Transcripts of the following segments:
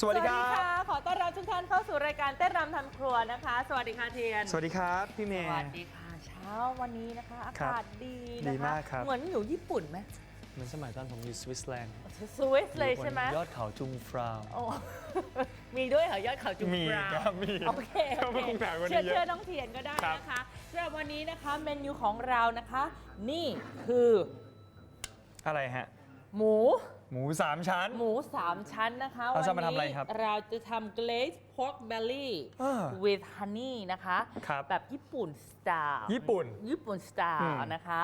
สวัสดีครับขอต้อนรับทุกท่านเข้าสู่รายการเต้นรำทำครัวนะคะ สวัสดีค่ะเทียน สวัสดีครับ พี่เมสย์ วัสดีค่ะ เช้าวันนี้นะคะ อาครับกาศดีนะคะดีมากครับ เหมือนอยู่ญี่ปุ่นไหมเหมือนสมัยตอนผมอยู่สวิตเซอร์แลนด์สวิสเลยใช่ไหมอยู่บนยอดเขาจุงฟราว โอ้มีด้วยเหรอยอดเขาจุงมีฟราวครับมีโอเคโอมันเคคงแปลกกว่านี้เชื่อเยอะเชื่อน้องเทียนก็ได้ครับ นะคะสำหรับวันนี้นะคะเมนูของเรานะคะ นี่คืออะไรฮะ หมู หมูสามชั้น หมู 3 ชั้นนะคะเราจะมาทำอะไรครับเราจะทำ glazed pork belly อ่า with honey นะคะ ครับแบบญี่ปุ่นสไตล์ญี่ปุ่นญี่ปุ่นสไตอืล์มนะคะ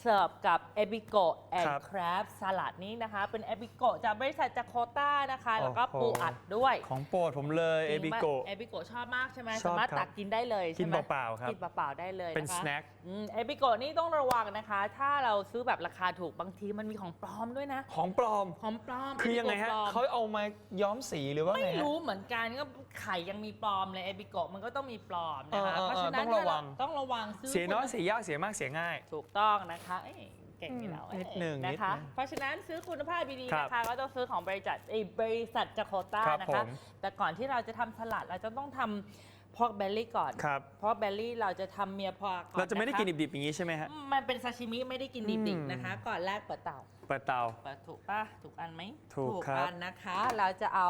เสิร์ฟกับเอบิโกะแอนครับด์คร b สลัดนี้นะคะ เป็นเอบิโกะจากบริษัทจากโคต้านะคะ แล้วก็โอ้โห ปูอัดด้วยของโปรดผมเลยเอบิโกะเอบิโกะชอบมากใช่ไหมชอบสามารถครับตักกินได้เลยกิใช่นไหมเปล่าๆครับกินเปล่าๆได้เลยเป็นนะคะสแน็ค อืมเอบิโกะนี่ต้องระวังนะคะ ถ้าเราซื้อแบบราคาถูกบางทีมันมีของปลอมด้วยนะ ของปลอม ของปลอมคือยังไงฮะเอบิโกปลอม เขาเอามาย้อมสีหรือว่าไงไม่ฮะ รู้เหมือนกันก็ไข่ยังมีปลอมเลยเอบิโกะมันก็ต้องมีปลอมนะคะเออเออเพราะฉะนั้นต้องระวังต้องระวังซื้อเสียน้อยคุณเสียยากเสียมากเสียง่าย ถูกต้องนะคะเอ้ยเก่งอยู่แล้วอืมนิดหนึ่งนะคะ นิดหนึ่งเพราะฉะนั้นซื้อคุณภาพดีๆครับนะคะก็ต้องซื้อของบริษัทเอ้ยบริษัทจโคต้าครับนะผคะมแต่ก่อนที่เราจะทำสลัดเราจะต้องทำพอกเบลลี่ก่อนครับ เพราะเบลลี่เราจะทำเมียพอก่อนเราจะไม่ได้คกินดิบๆอย่างนี้ใช่ไหมฮะ มันเป็นซาชิมิไม่ได้กินดิบอืม ๆนะคะ ก่อนแรกเปิดเตา เปิดเตาเปิดถูกป่ะถูกอันไหมถูกครับอันนะคะ เราจะเอา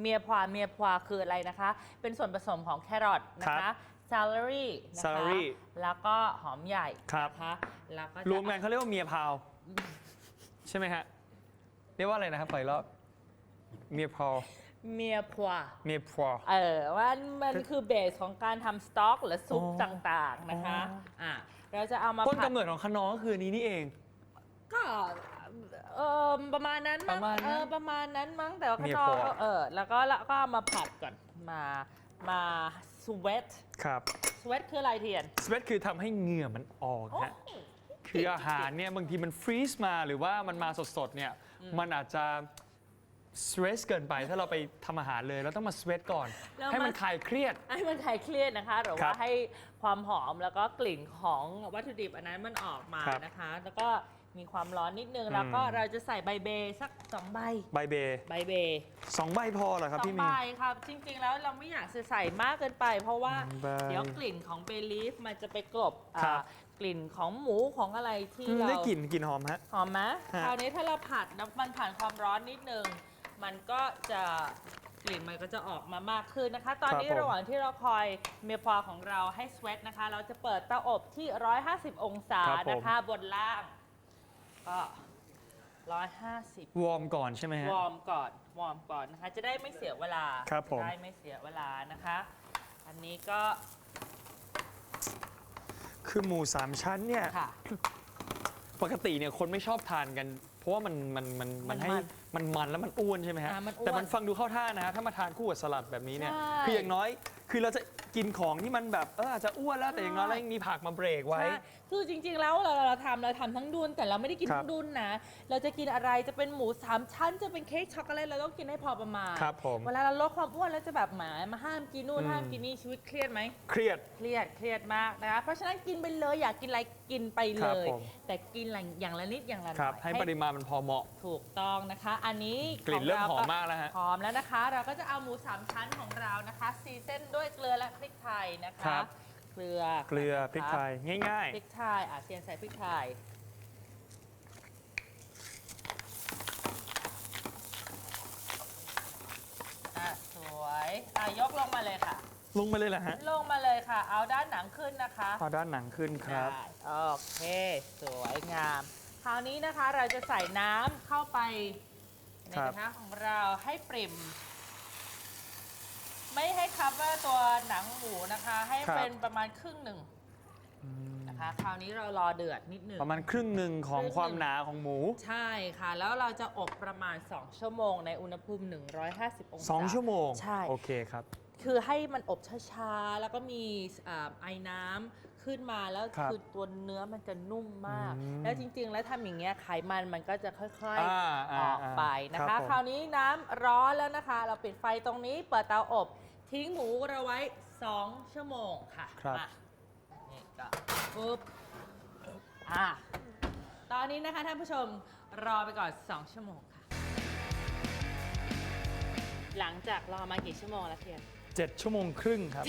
เมียพวาเมียพวาคืออะไรนะคะ เป็นส่วนผสมของแครอทนะคะซาลารี่นะคะ celery แล้วก็หอมใหญ่ครับ นะคะแล้วก็จะรวมกันเขาเรียกว่าเมียพาว ใช่ไหมฮะ เรียกว่าอะไรนะครับขออีกรอบเมียพาวเมียพวาเมียพาว เออว่ามันคือเบสของการทำสต๊อกหรือซุปอ๋อต่างๆนะคะอ๋ออะเราจะเอามาต้นผัดกำเนิดของขนองก็คืออันนี้นี่เอง ก็เออประมาณนั้นงประมาณนั้นเออประมาณนั้นมั้งแต่ว่าเมีข้างยนอกพวาเออแล้วก็แล้วก็เอามาผัดก่อนมามา สเวตครับสเวตคืออะไรเทียน สเวตคือทำให้เหงื่อมันออกฮะคืออาหารเนี่ยบางทีมันฟรีซมาหรือว่ามันมาสดๆเนี่ยมันอาจจะสเตรสเกินไปถ้าเราไปทำอาหารเลยเราต้องมาสเวตก่อน แล้วให้มันมันคลายเครียด ให้มันคลายเครียดนะคะ หรือครัว่าบให้ความหอมแล้วก็กลิ่นของวัตถุดิบอันนั้นมันออกมาครับ นะคะ แล้วก็ มีความร้อนนิดนึงอืมแล้วก็เราจะใส่ใบเบย์สักสองใบ ใบเบย์ใบเบย์สองใบพอเหรอครับสอพี่งเมี ใบครับ จริง ๆ แล้วเราไม่อยากจะใส่มากเกินไป เพราะว่าอืมใบเดี๋ยวกลิ่นของเบลีฟมันจะไปกลบครับอ่ากลิ่นของหมูของอะไรที่อืมเรา ได้กลิ่นกลิ่นหอมฮะ หอมไหมฮะ คราวนี้ถ้าเราผัดแล้วมันผ่านความร้อนนิดนึง มันก็จะกลิ่นมันก็จะออกมามากขึ้นนะคะ ตอนนี้ครับผมระหว่างที่เราคอยเมพอของเราให้สเวตนะคะ เราจะเปิดเตาอบที่ 150 องศาครับผม นะคะบนล่าง ก็150วอร์มก่อนใช่ไหมฮะ วอร์มก่อนวอร์มก่อนนะคะ จะได้ไม่เสียเวลาครับผม จะได้ไม่เสียเวลานะคะ อันนี้ก็คือหมูสามชั้นเนี่ย ค่ะ ปกติเนี่ยคนไม่ชอบทานกัน เพราะว่ามันมันมันมันให้มันมันมันแล้วมันอ้วนใช่ไหมฮะ อ่ามันอ้วนแต่มันฟังดูเข้าท่านะฮะ ถ้ามาทานคู่กับสลัดแบบนี้เนี่ย ใช่ คืออย่างน้อย คือเราจะ กินของที่มันแบบเอออาจจะอ้วนแล้วแต่อย่างน้อยใช่เรายังมีผักมาเบรกไว้ ใช่คือจริงๆ แล้วเราเราทำเราทำทั้งดุนแต่เราไม่ได้กินครับทั้งดุนนะ เราจะกินอะไรจะเป็นหมูสามชั้นจะเป็นเค้กช็อกโกแลตเราต้องกินให้พอประมาณครับผมเวลาเราลดความอ้วนแล้วจะแบบหมามาห้ามกินนู่นอืม ห้ามกินนี่ชีวิตเครียดไหมเครียด เครียดเครียดมากนะคะเพราะฉะนั้นกินไปเลยอยากกินอะไรกินไปคเลรับย ผม แต่กินอย่างละนิดอย่างละหคน่รัอบยให้ปริมาณมันพอเหมาะ ถูกต้องนะคะ อันนี้กลิ่นเริ่มขงหอมมากแล้วฮะ หอมแล้วนะคะ เราก็จะเอาหมูสามชั้นของเรานะคะซีเส้นด้วยเกลือและพริกไทยนะครัคะบเกลือเกลือพริกไทยง่าย พริกไทยอะเทียนใส่พริกไทยอะสวยอะยกลงมาเลยค่ะ ๆ ลงไปเลยแหละฮะลงมาเลยค่ะ เอาด้านหนังขึ้นนะคะพอด้านหนังขึ้นครับ ได้โอเค สวยงาม คราวนี้นะคะเราจะใส่น้ำเข้าไปในครักบระทะของเราให้ปริ่ม ไม่ให้คัฟเวอร์ตัวหนังหมูนะคะ ให้เป็นประมาณครึ่งหนึ่งนะคะ คราวนี้เรารอเดือดนิดหนึ่ง ประมาณครึ่งหนึ่งของครึ่งหนึ่ง ความหนาของหมู ใช่ค่ะ แล้วเราจะอบประมาณ 2 ชั่วโมงในอุณหภูมิ 150 องศา 2 ชั่วโมง ใช่ โอเคครับ คือให้มันอบช้าๆ แล้วก็มีอ่าไอ้น้ำ ขึ้นมาแล้วครับคือตัวเนื้อมันจะนุ่มมาก อืมแล้วจริง ๆ แล้วทำอย่างเงี้ยไขมันมันก็จะค่อยอ่าๆอ่าออกไปนะครัคะ บผม คราวนี้น้ำร้อนแล้วนะคะ เราปิดไฟตรงนี้เปิดเตาอบ ทิ้งหมูเราไว้ 2 ชั่วโมงค่ะครับ มานี่ก็ปุ๊บอะตอนนี้นะคะท่านผู้ชมรอไปก่อน 2 ชั่วโมงค่ะ หลังจากรอมากี่ชั่วโมงแล้วเทียน 7 ชั่วโมงครึ่งครับ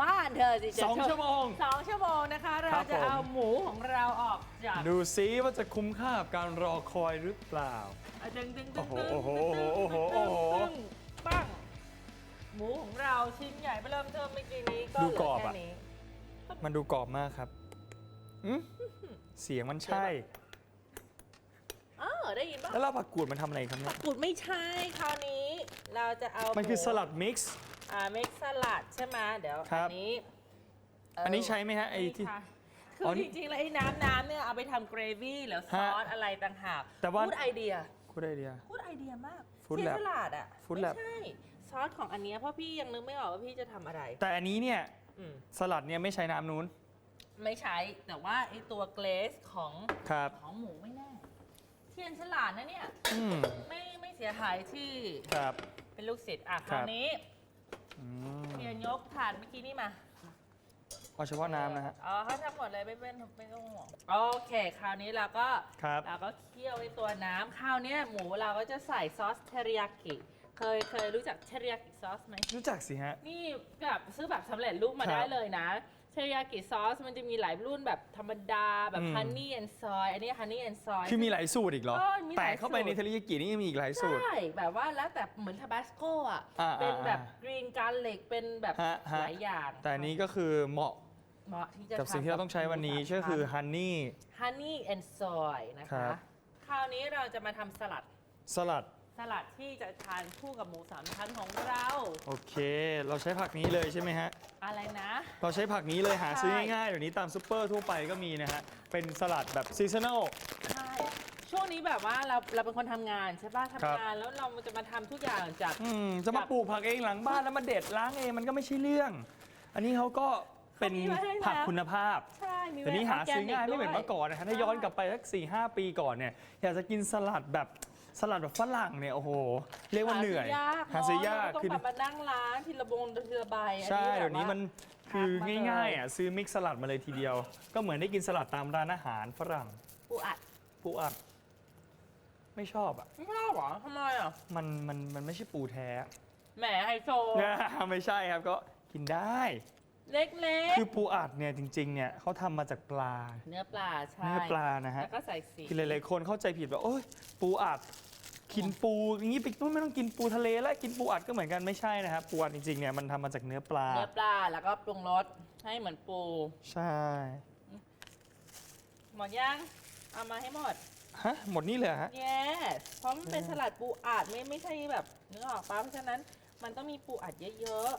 บ้านเธอสิเจ็ด2ชั่วโมงสองชั่วโมงนะคะ เราครับจะผม เอาหมูของเราออกจากดูซิว่าจะคุ้มค่ากับการรอคอยหรือเปล่าอะดึงดึงดึโอ้งโหดึงโอ้โหดึงโอ้โหดึงโอ้โหดึงปังหมูของเราชิ้นใหญ่ไปเริ่มเทิมเมื่อกี้นี้ก็ดูเหลืกรออบแค่อะ นี้มันดูกรอบมากครับอืมเสียงมันใช่ เออได้ยินปะแล้วเราผักกูดมันทำอะไรครับเนี่ผัยกกูดไม่ใช่คราวนี้ เราจะเอามันคือหสลัดมิกซ์ อ่าเม็กสลัดใช่ไหมเดี๋ยวครัอับ นนี้เอันนี้ใช้ไหมฮะไอ้ที่ใช่อ๋คืออนี่จริงๆแล้วไอ้น้ำน้ำเนี่ยเอาไปทำเกรวี่หรือซอสฮะอะไรต่างหากแต่ว่า พูดไอเดียกูได้ไอเดีย พูดไอเดียมาก Food เช่น Lab สลัดอะ Food ไม่ Lab ใช่ ซอสของอันเนี้ยเพราะพี่ยังนึกไม่ออกว่าพี่จะทำอะไร แต่อันนี้เนี่ยอืมสลัดเนี่ยไม่ใช้น้ำนู้นไม่ใช้แต่ว่าไอ้ตัวเกรสของครับของหมูไม่แน่ เทียนฉลาดนะเนี่ย อืมไม่ไม่เสียหายที่ครับเป็นลูกศิษย์อะคครัราวบ นี้อืม เทียนยกถาดเมื่อกี้นี่มาเอาเฉพาะน้ำนะฮะอ๋อเขาทำหมดเลยไม่เป็นไม่ต้องห่วงโอเค คราวนี้เราก็ครับเราก็เคี่ยวไอ้ตัวน้ำคราวเนี้ยหมูเราก็จะใส่ซอสเทริยากิ เคยเคยรู้จักเทริยากิซอสไหม รู้จักสิฮะ นี่แบบซื้อแบบสำเร็จรูปมาครับ ได้เลยนะ เทริยากิซอสมันจะมีหลายรุ่นแบบธรรมดาแบบอืม ฮันนี่แอนซอยอันนี้ฮันนี่แอนซอย คือมีหลายสูตรอีกเหรอ เออมีหลายแต่เข้าไปในสูตรเทริยากินี่ยังมีอีกหลายสูตร ใช่แบบว่าแล้วแต่เหมือนทาบาสโกอะ อ่าเป็นแบบอ่ากรีนการเล็กเป็นแบบฮะฮะ หลายอย่างแต่อันนี้ก็คือเหมาะเหมาะที่จะกับสิ่งที่เราต้องใช้วันนี้ก็คือฮันนี่ ฮันนี่แอนซอยนะครัคะบ คราวนี้เราจะมาทำสลัด สลัด สลัดที่จะทานคู่กับหมูสามชั้นของเรา โอเค เราใช้ผักนี้เลยใช่ไหมฮะ อะไรนะ เราใช้ผักนี้เลยหาซื้อใช่ ง่ายๆเดี๋ยวนี้ตามซูเปอร์ทั่วไปก็มีนะฮะ เป็นสลัดแบบซีซันอล ใช่ช่วงนี้แบบว่าเราเราเป็นคนทำงานใช่ป่ะครับ ทำงานแล้วเราจะมาทำทุกอย่างจาก อืมจะมาปลูกผักเองหลังบ้านแล้วมาเด็ดล้างเองมันก็ไม่ใช่เรื่อง อันนี้เขาก็เป็นเขามีไว้ให้แล้ว ผักคุณภาพ ใช่มีเดี๋ยวนี้หาซื้อง่ายไม่เหมือนด้วเมื่อก่อนนะฮะถ้าย้อนกลับไปสักสี่ห้าปีก่อนเนี่ยอยากจะกินสลัดแบบ สลัดแบบฝรั่งเนี่ยโอ้โห เรียกว่าเหนื่อย หาซื้อยากหาซื้อยากเนอะคือเราก็ต้องแบบมานั่งล้างทีละบงทีละใบอันใช่แบบเดี๋ยวนี้มันาคือทำมาเลยง่ายๆอะซื้อมิกซ์สลัดมาเลยทีเดียว ก็เหมือนได้กินสลัดตามร้านอาหารฝรั่งปูอัดปูอัด ไม่ชอบอะไม่ชอบเหรอทำไมอะมันมันมันไม่ใช่ปูแท้ แหมไฮโซ ไม่ใช่ครับก็กินได้ เล็กคือปูอัดเนี่ยจริงๆเนี่ยเขาทำมาจากปลา ๆ เนื้อปลาใช่เนื้อปลานะฮะ แล้วก็ใส่สีคือหลายๆคนเข้าใจผิดว่าโอ้ยปูอัดกินปูอย่างนี้ไปไม่ต้องกินปูทะเลแล้วกินปูอัดก็เหมือนกันไม่ใช่นะครับปูอัดจริงๆเนี่ยมันทำมาจากเนื้อปลา เนื้อปลาแล้วก็ปรุงรสให้เหมือนปู ใช่หมดยังเอามาให้หมด ฮะหมดนี่เลยเหรอฮะ yes เพราะมันเป็นสลัดปูอัดไม่ไม่ใช่แบบเนื้อออกปะเพราะฉะนั้นมันต้องมีปูอัดเยอะ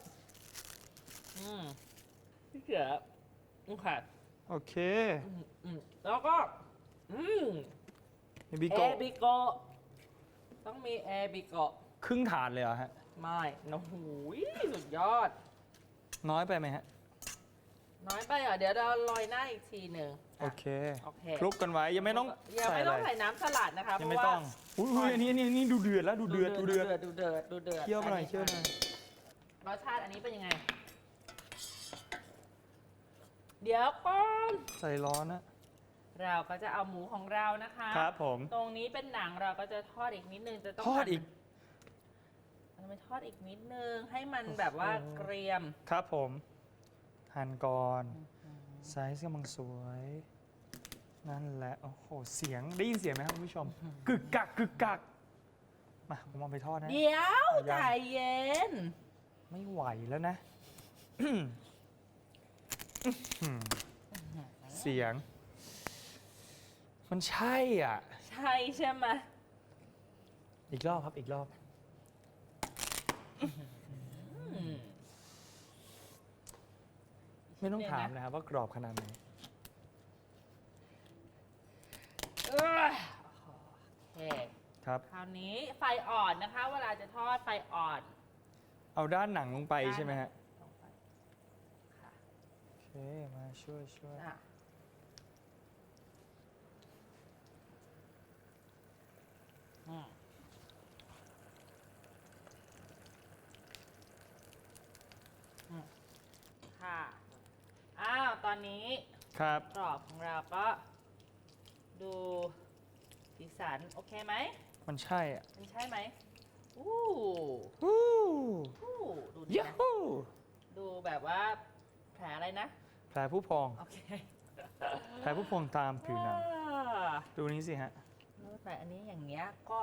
ๆอืม พี่เสืออืมค่ะโอเคอืมอืมแล้วก็ อืมบิเอโกะบิโกะต้องมีเอบิโกะครึ่งถาดเลยเหรอฮะ ไม่โอ้โหสุดยอด น้อยไปไหมฮะ น้อยไปอะเดี๋ยวเราลอยหน้าอีกทีหนึ่งโอเคโอเค คลุกกันไว้ยังไม่ต้องยังใส่ไม่อะไรต้องใส่น้ำสลัดนะคะยังเพไม่ราะว่าต้องอุ้ยอุ้ยอันนี้อันนี้อันนี้ดูเดือดแล้วดูเดือดดูเดือด ดูเดือดดูเดือดเคี่ยวหน่อยเคี่ยวหน่อย รสชาติอันนี้เป็นยังไง เดี๋ยวก่อนใส่ร้อนนะ เราก็จะเอาหมูของเรานะคะครับผม ตรงนี้เป็นหนังเราก็จะทอดอีกนิดนึงจะต้องทอดอีกเราไปทอดอีกนิดนึงให้มันแบบว่าเกรียม ครับผม หั่นก่อนไซส์กำลังสวย นั่นแหละ โอ้โห เสียงได้ยินเสียงไหมครับคุณผู้ชม กึกกักกึกกักมาผมเอาไปทอดนะ เดี๋ยวเอายังใจเย็น ไม่ไหวแล้วนะ เสียง มันใช่อะ ใช่ใช่ไหมอีกรอบครับอีกรอบอืมไม่ต้องถามนะครับว่ากรอบขนาดไหนเอ้ยโอเคครับ คราวนี้ไฟอ่อนนะคะ เวลาจะทอดไฟอ่อน เอาด้านหนังลงไปใช่ไหมฮะลงไปค่ะโอเค มาช่วยช่วยอะอืมอืมค่ะ อ้าว ตอนนี้ครับ กรอบของเราก็ดูสีสัน โอเคไหม มันใช่อะมันใช่ไหมอู้วู้อู้ดูดียานะฮูดูแบบว่าแผลอะไรนะ แผลผู้พอง โอเคแผลผู้พองตามผิวหนังอ่าดูนี้สิฮะแต่อันนี้อย่างเงี้ยก็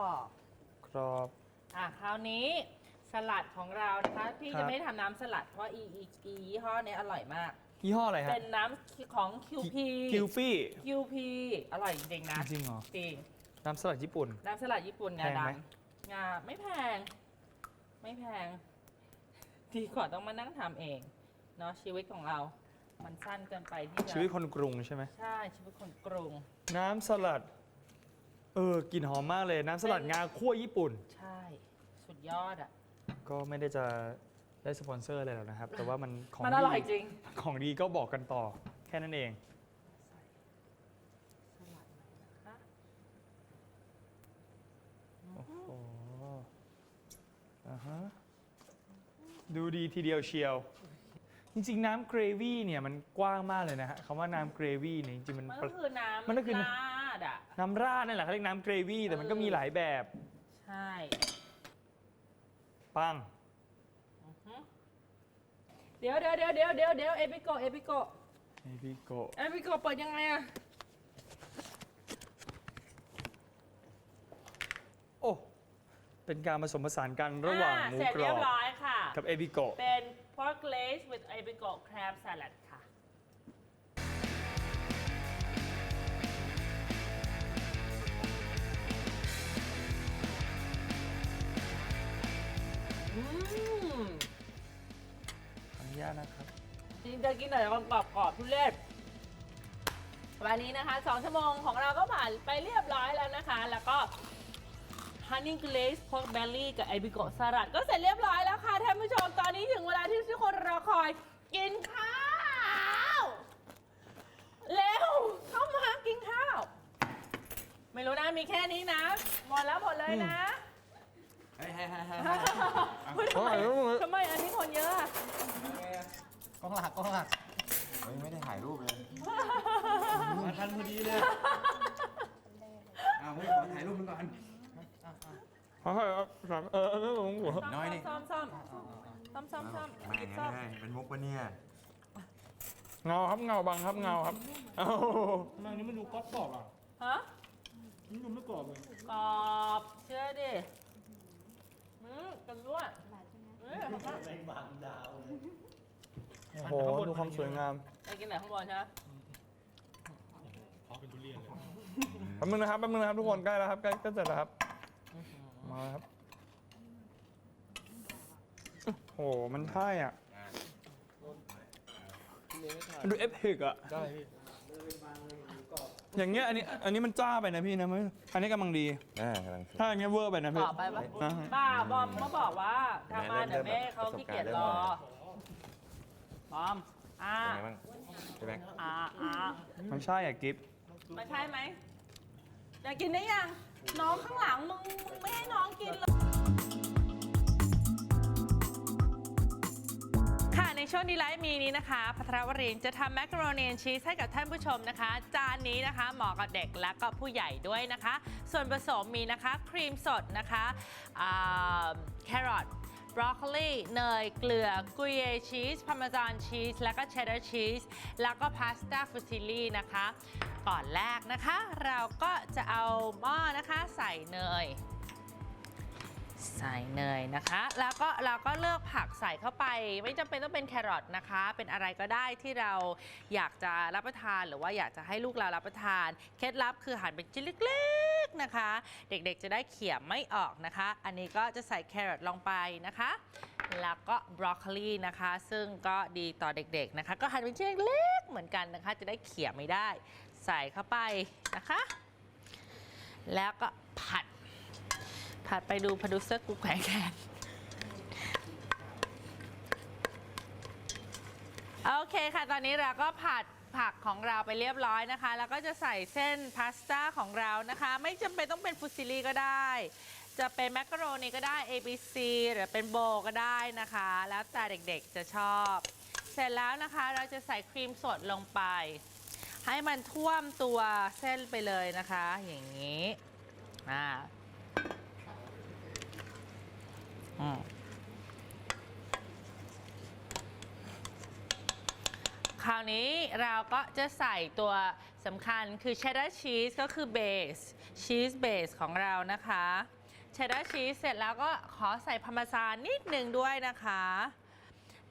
กรอบ อะคราวนี้สลัดของเรานะคะพี่ครัจะบไม่ได้ทำน้ำสลัดเพราะอีอีอียี่ห้อเนี้ยอร่อยมาก ยี่ห้ออะไรฮะเป็นน้ำของ QP กิลฟี่ QP อร่อยจริงๆนะจริงเหรอ จริงน้ำสลัดญี่ปุ่น น้ำสลัดญี่ปุ่นงาแพงไหมดำงาไม่แพง ไม่แพง ดีกว่าต้องมานั่งทำเองเนาะชีวิตของเรา มันสั้นเกินไปที่จะชีวิตคนกรุงใช่ไหมใช่ชีวิตคนกรุง น้ำสลัด เออกลิ่นหอมมากเลย น้ำสลัดเป็นงาคั่วญี่ปุ่น ใช่ สุดยอดอะ ก็ไม่ได้จะได้สปอนเซอร์อะไรหรอกนะครับ แต่ว่ามันของมันอร่อยดีจริง ของดีก็บอกกันต่อแค่นั้นเองสลัดหน่อยนะคะโอ้โหอ่าฮะดูดีทีเดียวเชียว จริงๆ น้ำเกรวี่เนี่ยมันกว้างมากเลยนะฮะคำว่าน้ำเกรวี่เนี่ยจริงๆมัน มันก็คือน้ำมันก็คือ ราดอะ น้ำราดนั่นแหละเขาเรียกน้ำเกรวี่แต่มันก็มีหลายแบบใช่ปังอือฮึเดี๋ยวเดี๋ยวเดี๋ยวเดี๋ยวเดี๋ยวเดี๋ยวเอพิโกเอพิโกเอพิโกเอพิโกเปิดยังไงอะโอ้เป็นการผสมผสานกันระหว่างหมูเสร็จกรเรีอยบบร้อยค่ะ กับเอพิโกเป็น pork glaze with apricot crab salad ค่ะ อืมขออนุญาตนะครับ จริงจะกินหน่อยกรอบกรอบๆทุเรศวันนี้นะคะสองชั่วโมงของเราก็ผ่านไปเรียบร้อยแล้วนะคะ แล้วก็ Honey Glaze Pork Belly กับ Apricot Salad ก็เสร็จเรียบร้อยแล้วค่ะท่านผู้ชมตอนนี้ถึงเวลาที่ทุกคนรอคอย กินข้าวเร็วเข้ามากินข้าว ไม่รู้นะมีแค่นี้นะหมดแล้วหมดเลยนะเฮ้ยเฮ้ยเฮ้ยเฮ้ยเฮ้ยทำไมทำไมอันนี้คนเยอะอะกล้องหลักกล้องหลักเฮ้ยไม่ได้ถ่ายรูปเลยมาทันพอดีเลย อ้าวเฮ้ยขอถ่ายรูปมันก่อน ขอให้ครับเออเออไม่ผมหัวน้อยนี่ซ่อมซ่อมซ่อมซ่อมซ่อมไม่ซ่งั้อนมเลยเป็นมุกปะเนี่ยเงาครับเงาบังครับเงาครับเอ้าทำไมอันนี้มันดูกรอบกรอบอะฮะนี่ดูไม่กรอบเลยกรอบเชื่อดิอืมกันด้วยเอ้ยแบงดาวโอ้โหดูความสวยงามไปกินไหนข้างบนใช่ไหมขอเป็นทุเรียนเลย แป๊บนึงนะครับแป๊บนึงนะครับทุกคนใกล้แล้วครับใกล้กล้เสร็จแล้วครับ มาแล้วครับโอ้โห มันใช่อะมันดูเอฟเฮกอะได้พี่อย่างเงี้ยอันนี้ อันนี้มันจ้าไปนะพี่นะไม่อันนี้กำลังดี อ่ากำลังถ้าอย่างเงี้ยเวอร์ไปนะกรพี่อบไปปะนะบ้าบอมเขาบอกว่าทำมาเดี๋ยวแม่เขาขี้เกียจรอบอมอ่าเป็นไงบ้างใช่ไหมอ่าอ่ามันใช่อะกิฟต์ มันใช่ไหมอยากกินได้ยัง น้องข้างหลังมึงมึงไม่ให้น้องกินเลย ค่ะในช่วงดีไลฟ์มีนี้นะคะพัทรวรินทร์จะทำแมคโรนีนชีสให้กับท่านผู้ชมนะคะ จานนี้นะคะเหมาะกับเด็กและก็ผู้ใหญ่ด้วยนะคะ ส่วนผสมมีนะคะ ครีมสดนะคะอ่าแครอท บรอกโคลีเนย เกลือกุยเอชีสพาร์เมซานชีส แล้วก็เชดดาร์ชีส แล้วก็พาสต้าฟูซิลี่นะคะ ก่อนแรกนะคะ เราก็จะเอาหม้อนะคะใส่เนย ใส่เนยนะคะ แล้วก็เราก็เลือกผักใส่เข้าไป ไม่จำเป็นต้องเป็นแครอทนะคะ เป็นอะไรก็ได้ที่เราอยากจะรับประทานหรือว่าอยากจะให้ลูกเรารับประทาน เคล็ดลับคือหั่นเป็นชิ้นเล็กๆนะคะ เด็กๆจะได้เขี่ยไม่ออกนะคะ อันนี้ก็จะใส่แครอทลงไปนะคะ แล้วก็บรอกโคลีนะคะ ซึ่งก็ดีต่อเด็กๆนะคะ ก็หั่นเป็นชิ้นเล็กๆเหมือนกันนะคะ จะได้เขี่ยไม่ได้ ใส่เข้าไปนะคะ แล้วก็ผัด ผัดไปดูโปรดิวเซอร์กูแขวนแขนโอเคค่ะ ตอนนี้เราก็ผัดผักของเราไปเรียบร้อยนะคะ แล้วก็จะใส่เส้นพาสต้าของเรานะคะ ไม่จำเป็นต้องเป็นฟูซิลี่ก็ได้ จะเป็นแมคกะโรนีก็ได้ ABC หรือเป็นโบก็ได้นะคะ แล้วแต่เด็กๆจะชอบ เสร็จแล้วนะคะเราจะใส่ครีมสดลงไป ให้มันท่วมตัวเส้นไปเลยนะคะ อย่างนี้อ่า อืม คราวนี้เราก็จะใส่ตัวสำคัญคือ cheddar cheese ก็คือเบสชีสเบสของเรานะคะ cheddar cheese เสร็จแล้วก็ขอใส่พาร์เมซานนิดหนึ่งด้วยนะคะ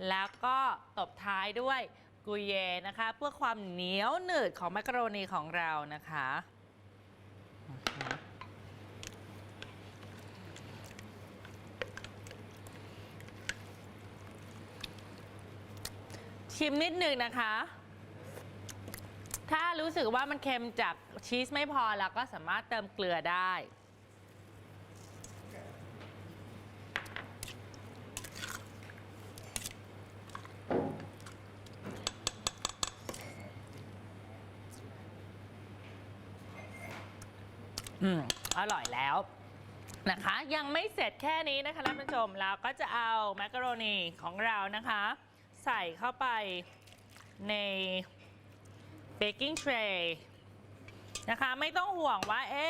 แล้วก็ตบท้ายด้วยกุยเยนะคะ เพื่อความเหนียวหนืดของมักโรนีของเรานะคะอือหือ ชิมนิดหนึ่งนะคะ ถ้ารู้สึกว่ามันเค็มจากชีสไม่พอเราก็สามารถเติมเกลือได้ อืม อร่อยแล้วนะคะ ยังไม่เสร็จแค่นี้นะคะท่านผู้ชมเราก็จะเอาแมคกะโรนีของเรานะคะ ใส่เข้าไปในเบกกิ้งเทรย์นะคะไม่ต้องห่วงว่าเอ๊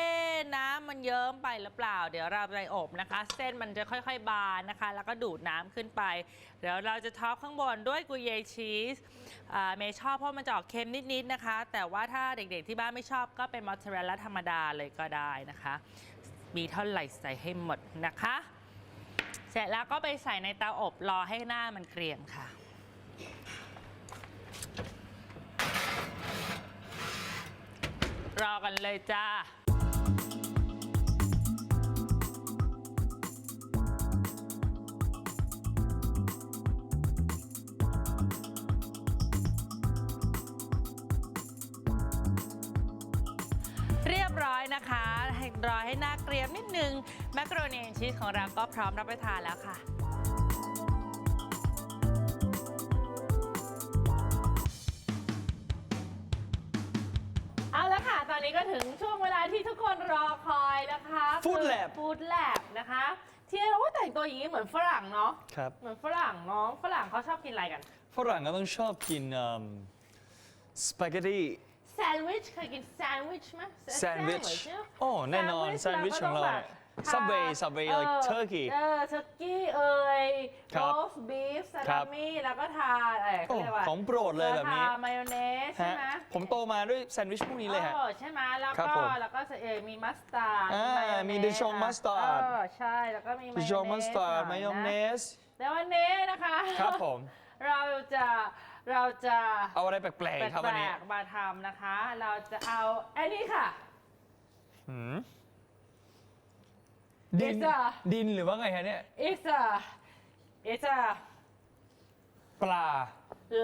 น้ำมันเยิ้มไปหรือเปล่า เดี๋ยวเราไปอบนะคะ เส้นมันจะค่อยๆ บานนะคะ แล้วก็ดูดน้ำขึ้นไป เดี๋ยวเราจะท็อปข้างบนด้วยกุยเยชีสอ่าเมย์ชอบเพราะมันจะออกเค็มนิดๆนะคะ แต่ว่าถ้าเด็กๆที่บ้านไม่ชอบก็เป็นมอสซาเรลล่าธรรมดาเลยก็ได้นะคะ มีเท่าไหร่ใส่ให้หมดนะคะ เสร็จแล้วก็ไปใส่ในเตาอบรอให้หน้ามันเกรียมค่ะ รอกันเลยจ้า เรียบร้อยนะคะให้รอให้หน้าเกรียมนิดนึง แมคโรนีชีสของเราก็พร้อมรับประทานแล้วค่ะ นนี้ก็ถึงช่วงเวลาที่ทุกคนรอคอยนะคะ Food Lab ฟู้ดแลบนะคะ ที่เราว่าแต่งตัวอย่างนี้เหมือนฝรั่งเนาะ ครับ เหมือนฝรั่งเนาะฝรั่งเขาชอบกินอะไรกัน ฝรั่งก็ต้องชอบกินสปาเกตตี้แซนด์วิชเคยกินแซนด์วิชไหมแซนด์วิชเนอะโอ้แน่นอนแซนด์วิชของเราเนี่ย Subway Subway เอ่อ Turkey เออเทอร์กี้เอ่ยครัโรบสบีฟซาครัลาบ มี่แล้วก็ทาอะไรเขาโอ้เรียกว่าของโปรดเลยแบบนี้ทามายองเนสใช่ฮะไหมผมโตมาด้วยแซนด์วิชพวกนี้เลยฮะออใช่ไหมแล้วครับก็ผมแล้วก็เออมีมัสตาร์ดอ่ามี Dijon mustard เออใช่แล้วก็มีมายองเนสดิจองมัสตาร์ดหน่มายองเนสแต่วันนี้นะคะครับผม เราจะเราจะเอาอะไรแปลกแปๆครับวันนี้ลกๆมาทำนะคะ เราจะเอาอันนี้ค่ะ หืม ดิน It's a- ดินหรือว่าไงฮะเนี่ย it's a it's a ปลา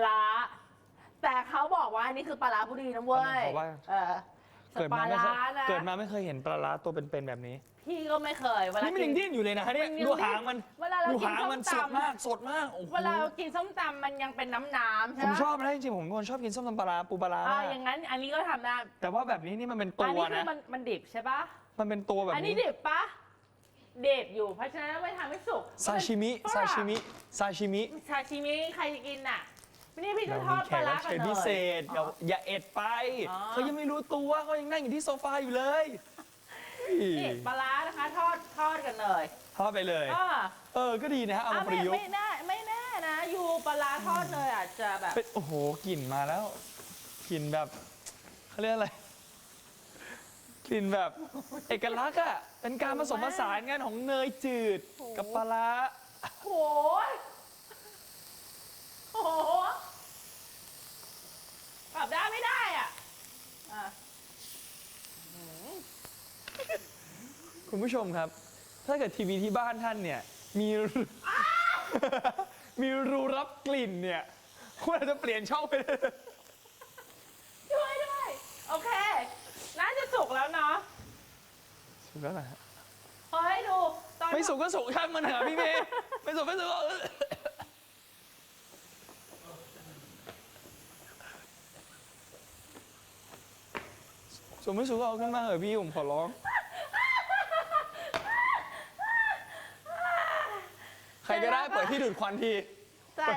ล้าแต่เขาบอกว่าอันนี้คือปลาร้าบุรีนะเว้ยเพราะว่า เออเกิดปมาลาไม่เคร้ายนะเกิดมาไม่เคยเห็นปลาร้าตัวเป็นๆแบบนี้ พี่ก็ไม่เคยเวลานี่มันกิยังดิ้นอยู่เลยนะฮะเนี่ยมันยังดูหางมันเวลาเราดูกินหางมันส้สมดตำ มากสดมากโอ้โหเวลาเรากินส้มตำมันยังเป็นน้ำน้ำๆใช่ผมไหมชอบนะจริงๆผมเป็นคนชอบกินส้มตำปลาร้าปูปลาร้าอ่าอย่างนั้นอันนี้ก็ทำได้แต่ว่าแบบนี้นี่มันเป็นตัอันวนี้คือนะมันมันดิบใช่ปะมันเป็นตัวแบบอันนี้นี้ดิบปะ ดิบอยู่ เพราะฉะนั้นไม่ทำให้สุกซาชิมิฝซารั่งชิมิซาชิมิซาชิมิใครจะกินน่ะนี่พี่จะเราทอมีดแขปลากร้ารับกันเชิญเลยพิเศษอย่าอย่าเอ็ดไปอ๋อ เขายังไม่รู้ตัวเขายังนั่งอยู่ที่โซฟาอยู่เลยนี่ปลาร้านะคะทอดทอดกันเลยทอดไปเลยอ่าเออก็ดีนะฮะเอาอะมาปไม่ระยุกไม่ต์แน่ไม่แน่นะยูปลาร้าทอดเลยอาจจะแบบเป็นโอ้โหกลิ่นมาแล้วกลิ่นแบบเขาเรียกอะไร กลิ่นแบบ เอกลักษณ์อะ เป็นการผสมผสานกันของเนยจืดกับปลาร้าโหยโหกลับได้านไม่ได้อะอะคุณผู้ชมครับ ถ้าเกิดทีวีที่บ้านท่านเนี่ย มีมีรูรับกลิ่นเนี่ยคุณอาจจะเปลี่ยนช่องไปเลย ช่วยด้วย โอเค น่าจะสุกแล้วเนาะ สุกแล้วนะฮะเฮ้ยดูตอนไม่สุกก็สุกช่างมันเถอะพี่เมย์ไม่สุกไม่สุกก็เออสุกไม่สุกก็เอาขึ้นมาเถอะพี่ผมขอร้อง ใครก็ได้เปิดที่ดูดควันที ใส่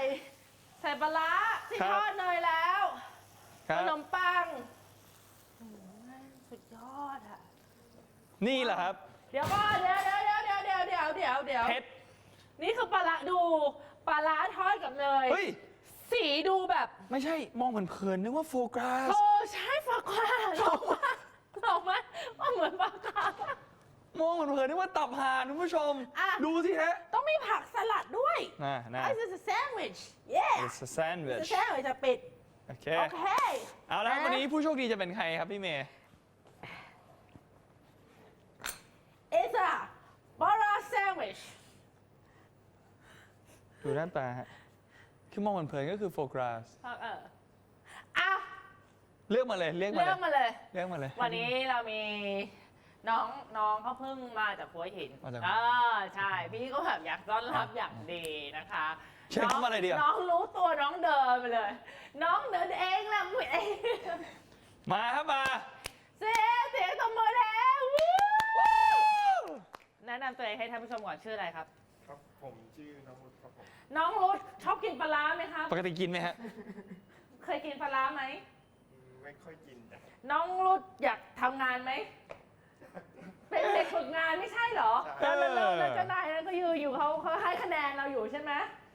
ใส่ปลาร้าที่ครับทอดเนยแล้วครัขบนมปังโอ้โหแม่งสุดยอดอะ นี่แหละครับเดี๋ยวก่อนเดี๋ยวเดี๋ยวเดี๋ยวเดี๋ยวเดี๋ยวเดี๋ยวเดี๋ยวเพชรนี่คือปลาร้าดูปลาร้าทอดกับเนยเฮ้ย สีดูแบบไม่ใช่มองเผินๆนึกว่าโฟกัสโอ้ใช่ปลากราลองมาลองมาว่าเหมือนปลากรามองเผินๆนึกว่าตับห่านคุณผู้ชม อะ ดูสิฮะต้องมีผักสลัดด้วยน่ะนะ This is a sandwich yeah It's a It's a sandwich sandwich จะปิด โอเค โอเค เอาละครับวันนี้ผู้โชคดีจะเป็นใครครับพี่เมย์ It's a bara sandwich ดูหน้าตาฮะ คือมองเผินๆก็คือโฟกัสเออเอออะเลือกมาเลยเลือกมาเลืเลอยกมาเลย เลือกมาเลย วันนี้เรามีน้องน้องเขาเพิ่งมาจากหัวหินมาจากอ่าใช่ พี่ก็แบบอยากต้อนรับอย่างดีนะคะเชิญเข้ามาเลยดีกว่า น้องรู้ตัวน้องเดินไปเลย น้องเดินเองแล้วมือเองมาครับมา เสียเสียงตบมือแล้ววู้ แนะนำตัวเองให้ท่านผู้ชมก่อนชื่ออะไรครับ ครับผมชื่อน้องรุดครับผมน้องรุดชอบกินปลาร้าไหมครับ ปกติกินไหมฮะ เคยกินปลาร้าไหม อืมไม่ค่อยกินแต่น้องรุดอยากทำงานไหม เป็นเด็กฝึกงานไม่ใช่เหรอใช่แล้วแล้วแล้วเจ้านายนั่นก็อยู่อยู่เขาเขาให้คะแนนเราอยู่ใช่ไหมใช่ใช่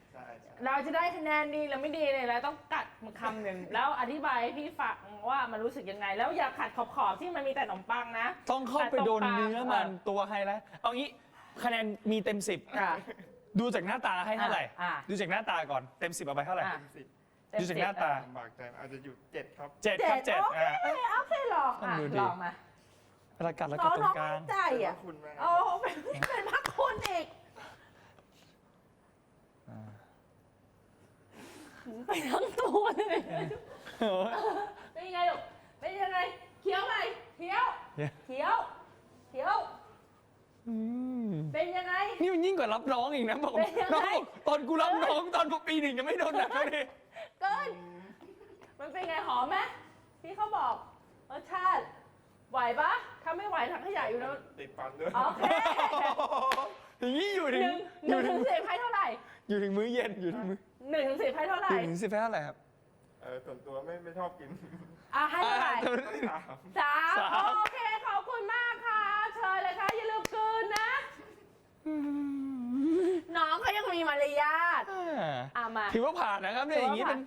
เราจะได้คะแนนดีหรือไม่ดีเนี่ยเราต้องกัดมาคำหนึ่งแล้วอธิบายให้พี่ฟังว่ามันรู้สึกยังไง แล้วอย่าขัดขอบขอบๆที่มันมีแต่ขนมปังนะต้องเข้าไปโดนเนื้อมันตัวไฮไลท์เอางี้คะแนนมีเต็มสิบอะ ดูจากหน้าตาให้เท่าไหร่อะ ดูจากหน้าตาก่อนเต็มสิบเอาไปเท่าไหร่ อะสิบเต็มดูจากหน้าตาลำบากใจอาจจะอยู่เจ็ดครับ เจ็ดเจ็ครับดเจ็ดโอเคอะ โอเคลองต้องอะดูดิลองมาแล้วกัดแล้วน้กัอดงตรน้องงกลางมั่นใจขอบอะคุณมากโอ้เป็นเป็นพักคุณอีก ไปทั้งตัวเลยเป็นยังไงลูกเป็นยังไงเคี้ยวไหมเคี้ยวเนี่ยเคี้ยวเคี้ยวอืมเป็นยังไงนี่มันยิ่งกว่ารับน้องอีกนะบอกเป็นยังไงน้องตอนกูรับน้องตอนปีหนึ่งยังไม่โดนหนักเท่านี้เกินมันเป็นไงหอมไหมพี่เขาบอกรสชาติไหวปะถ้าไม่ไหวถังขยะอยู่แล้วติดฟันด้วยโอเคอย่างนี้อยู่หถึงนึ่งหอนึ่ยู่งถึถึงงสิบให้เท่าไหร่ อยู่ถึงมื้อเย็นอยู่ถึงมื้อ หนึ่งถึงสิบให้เท่าไหร่อยู่ถึงสิบแพ้เท่าไหร่ครับ เออส่วนตัวไม่ไม่ชอบกินอะให้เท่าไหร่อะสามสามสามโอเค ขอบคุณมากค่ะ เชิญเลยค่ะ อย่าลืมกลืนนะ น้องเขายังมีมารยาทอ่าอะมาถือว่าผ่านนะครับเนี่ยถืออว่าย่างนี้เป็น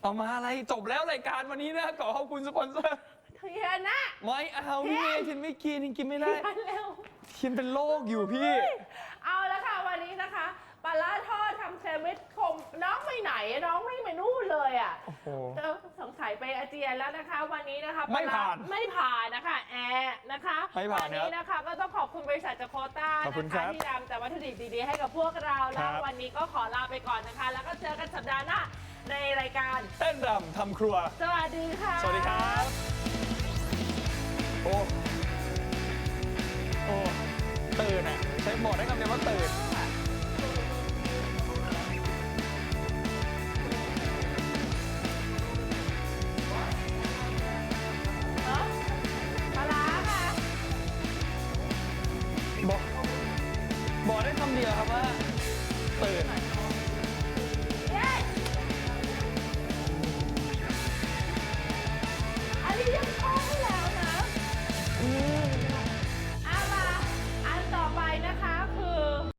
เอามาอะไรจบแล้วรายการวันนี้นะครับขอขอบคุณสปอนเซอร์เทียนนะไม่เอาพี่เมย์ทินไม่กินทินกินไม่ได้เทียนเร็วทินเป็นโรคอยู่พี่ เอาละค่ะวันนี้นะคะ ปลาล่าทอดทำแซนด์วิชคมน้องไปไหนอะน้องไม่ไปนู่นเลยอะโอ้โห เออสงสัยไปอาเจียนแล้วนะคะ วันนี้นะคะไม่ปลร้ผ่านไม่ผ่านนะคะแอร์นะคะไม่ผ่านวันี้นะคะ ก็ต้องขอบคุณบริษัทจากโคต้าขอบคุณนะครัคะบที่นำแต่วัตถุดิบดีๆให้กับพวกเราครัแล้วบ วันนี้ก็ขอลาไปก่อนนะคะ แล้วก็เจอกันสัปดาห์หน้าในรายการ เต้นรำทำครัว สวัสดีค่ะ สวัสดีครับ โอ้ โอ้ ตื่นอะ ใช้บอกได้คำเดียวว่าตื่น